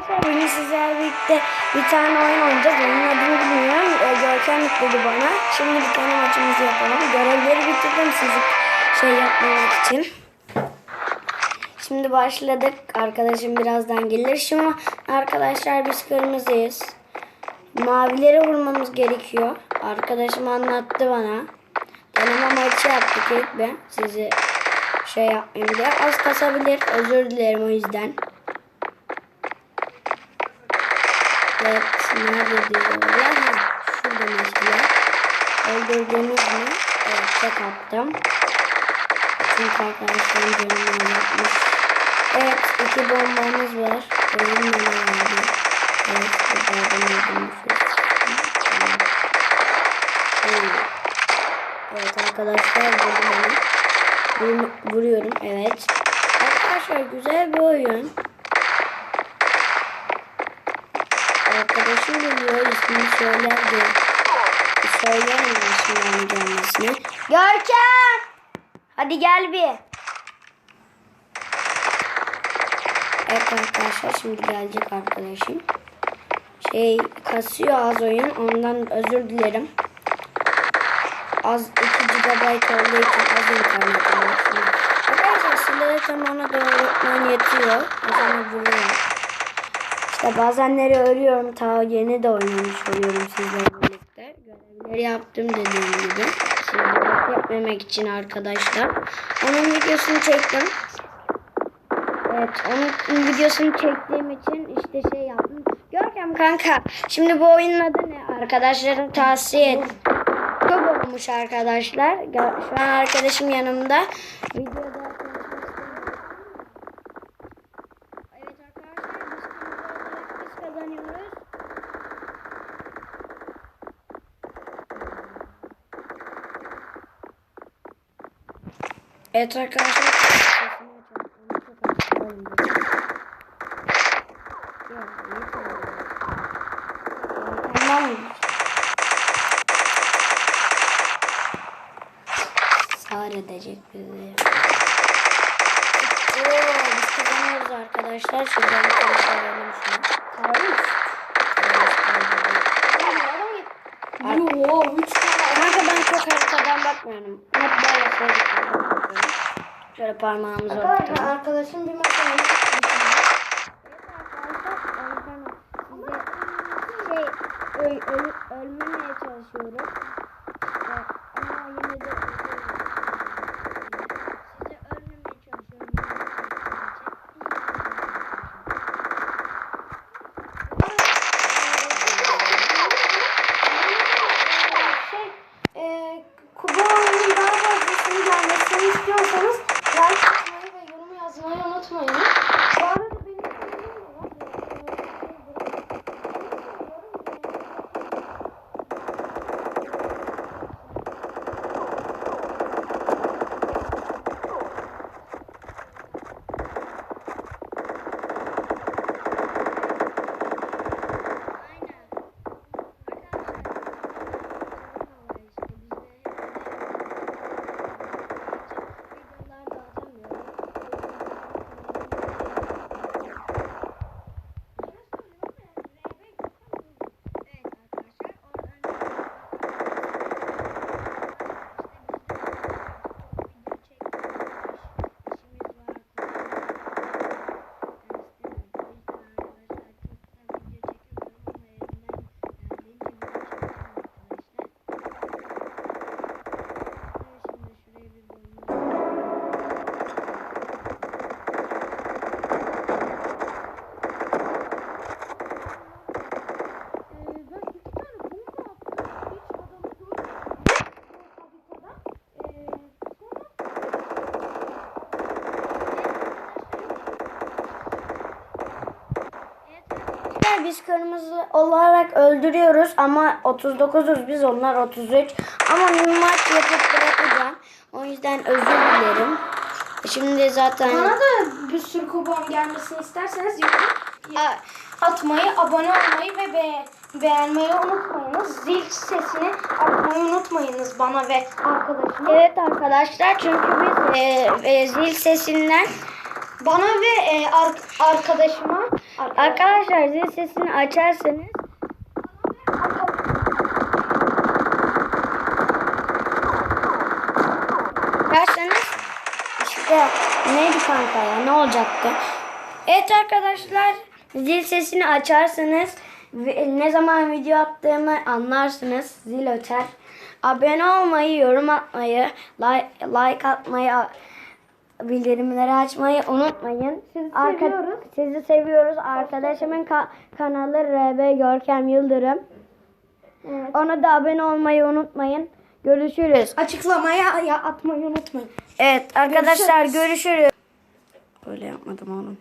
Arkadaşlar bugün sizlerle birlikte bir tane oyun oynayacağız. Oyunun adını bilmiyorum. Ee, Görkem yükledi bana. Şimdi bir tane maçımızı yapalım. Görevleri bitirdim sizi şey yapmamak için. Şimdi başladık. Arkadaşım birazdan gelir. Şimdi arkadaşlar biz kırmızıyız. Mavileri vurmamız gerekiyor. Arkadaşım anlattı bana. Deneme maçı yaptık ilk ben. Sizi şey yapmayayım diye. Az kasabilir. Özür dilerim o yüzden. Evet, nerede diyorlar? Şurada mesela. Öldürdünüz mü? Evet, tek attım. Çünkü arkadaşlarım bölümünü yapmış. Evet, iki bombamız var. Ne vardı? Evet, adam öldürmüş. Evet. Evet arkadaşlar. Vur- Vuruyorum, evet. Arkadaşlar güzel bir oyun. Arkadaşım geliyor ismini söyler şimdi onun gelmesini. Görkem! Hadi gel bir. Evet arkadaşlar şimdi gelecek arkadaşım. Şey kasıyor az oyun ondan özür dilerim. Az 2 GB olduğu için az internetim var. Arkadaşlar tam ona doğru yetiyor. O zaman vuruyorum. İşte bazenleri örüyorum. Ta yeni de oynamış oluyorum sizlerle birlikte. Görevleri yaptım dediğim gibi. Sizlere bekletmemek için arkadaşlar. Onun videosunu çektim. Evet onun videosunu çektiğim için işte şey yaptım. Görkem kanka. Şimdi bu oyunun adı ne? Arkadaşlarım tavsiye et. Çok olmuş arkadaşlar. Şu an arkadaşım yanımda. Videoda Evet arkadaşlar biz kırmızı olarak biz kazanıyoruz. Evet arkadaşlar. sesini açalım. Onu çok açalım dedim. Ya, yeter ya. Tamam. Sağır edecek bizi. Oo, biz kazanıyoruz arkadaşlar. Şuradan bir tane şunu. Ar- Yo, üç tane. Kanka ben çok haritadan bakmıyorum. Hep böyle koyduklarına bakıyorum. Şöyle parmağımızı ortadan. arkadaşım bir oynadı. şey öl, öl, ölmemeye çalışıyorum. Biz kırmızı olarak öldürüyoruz ama 39'uz biz onlar 33. Ama maç yapıp bırakacağım. O yüzden özür dilerim. Şimdi zaten Bana da bir sürü kupon gelmesini isterseniz yorum atmayı, abone olmayı ve be beğenmeyi unutmayınız. Zil sesini atmayı unutmayınız bana ve arkadaşıma. evet arkadaşlar çünkü biz e, e, zil sesinden Bana ve e, ar- arkadaşıma Arkadaşlar zil sesini açarsanız Açarsanız işte neydi kanka ya ne olacaktı? Evet arkadaşlar zil sesini açarsanız ne zaman video attığımı anlarsınız. Zil öter. Abone olmayı, yorum atmayı, like, like atmayı, bildirimleri açmayı unutmayın. Sizi Arka- seviyoruz. Sizi seviyoruz. Arkadaşımın ka- kanalı RB Görkem Yıldırım. Evet. Ona da abone olmayı unutmayın. Görüşürüz. Açıklamaya ya atmayı unutmayın. Evet arkadaşlar görüşürüz. Böyle yapmadım oğlum.